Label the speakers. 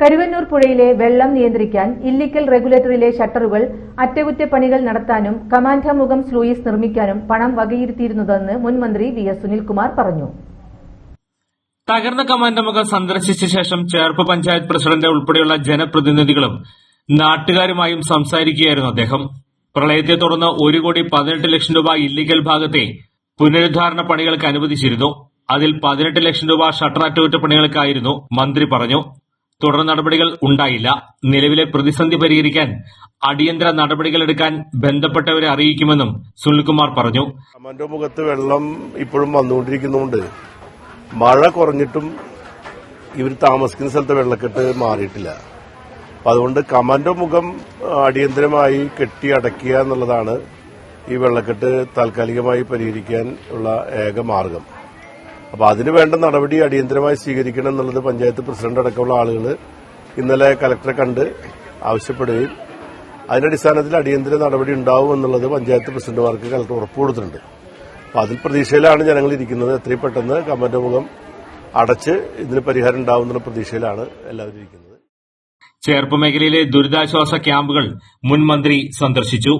Speaker 1: കരുവന്നൂർ പുഴയിലെ വെള്ളം നിയന്ത്രിക്കാൻ ഇല്ലിക്കൽ റെഗുലേറ്ററിലെ ഷട്ടറുകൾ അറ്റകുറ്റപ്പണികൾ നടത്താനും കമാൻഡമുഖം സ്ലൂയിസ് നിർമ്മിക്കാനും പണം വകയിരുത്തിയിരുന്നതെന്ന് മുൻമന്ത്രി വി എസ് സുനിൽകുമാർ പറഞ്ഞു.
Speaker 2: തകർന്ന കമാൻഡമുഖം സന്ദർശിച്ച ശേഷം ചേർപ്പ് പഞ്ചായത്ത് പ്രസിഡന്റ് ഉൾപ്പെടെയുള്ള ജനപ്രതിനിധികളും നാട്ടുകാരുമായും സംസാരിക്കുകയായിരുന്നു അദ്ദേഹം. പ്രളയത്തെ തുടർന്ന് ഒരു കോടി പതിനെട്ട് ലക്ഷം രൂപ ഇല്ലിക്കൽ ഭാഗത്തെ പുനരുദ്ധാരണ പണികൾക്ക് അനുവദിച്ചിരുന്നു. അതിൽ പതിനെട്ട് ലക്ഷം രൂപ ഷട്ടർ അറ്റകുറ്റപ്പണികൾക്കായിരുന്നു മന്ത്രി പറഞ്ഞു. തുടർ നടപടികൾ ഉണ്ടായില്ല. നിലവിലെ പ്രതിസന്ധി പരിഹരിക്കാൻ അടിയന്തര നടപടികളെടുക്കാൻ ബന്ധപ്പെട്ടവരെ അറിയിക്കുമെന്നും സുനിൽകുമാർ പറഞ്ഞു.
Speaker 3: കമാൻഡോ മുഖത്ത് വെള്ളം ഇപ്പോഴും വന്നുകൊണ്ടിരിക്കുന്നുണ്ട്. മഴ കുറഞ്ഞിട്ടും ഇവർ താമസിക്കുന്ന സ്ഥലത്തെ വെള്ളക്കെട്ട് മാറിയിട്ടില്ല. അപ്പൊ അതുകൊണ്ട് കമാൻഡോ മുഖം അടിയന്തരമായി കെട്ടി അടയ്ക്കുക എന്നുള്ളതാണ് ഈ വെള്ളക്കെട്ട് താൽക്കാലികമായി പരിഹരിക്കാൻ ഉള്ള ഏക മാർഗം. അപ്പൊ അതിന് വേണ്ട നടപടി അടിയന്തരമായി സ്വീകരിക്കണം എന്നുള്ളത് പഞ്ചായത്ത് പ്രസിഡന്റ് അടക്കമുള്ള ആളുകൾ ഇന്നലെ കലക്ടറെ കണ്ട് ആവശ്യപ്പെടുകയും അതിന്റെ അടിസ്ഥാനത്തിൽ അടിയന്തര നടപടി ഉണ്ടാവും എന്നുള്ളത് പഞ്ചായത്ത് പ്രസിഡന്റുമാർക്ക് കലക്ടർ ഉറപ്പ് കൊടുത്തിട്ടുണ്ട്. അപ്പൊ അതിൽ പ്രതീക്ഷയിലാണ് ജനങ്ങൾ ഇരിക്കുന്നത്. എത്രയും പെട്ടെന്ന് കമ്മന്റെ മുഖം അടച്ച് ഇതിന് പരിഹാരം ഉണ്ടാവും എന്നുള്ള പ്രതീക്ഷയിലാണ് എല്ലാവരും ഇരിക്കുന്നത്.
Speaker 2: ചേർപ്പ് മേഖലയിലെ ദുരിതാശ്വാസ ക്യാമ്പുകൾ മുൻ മന്ത്രി സന്ദർശിച്ചു.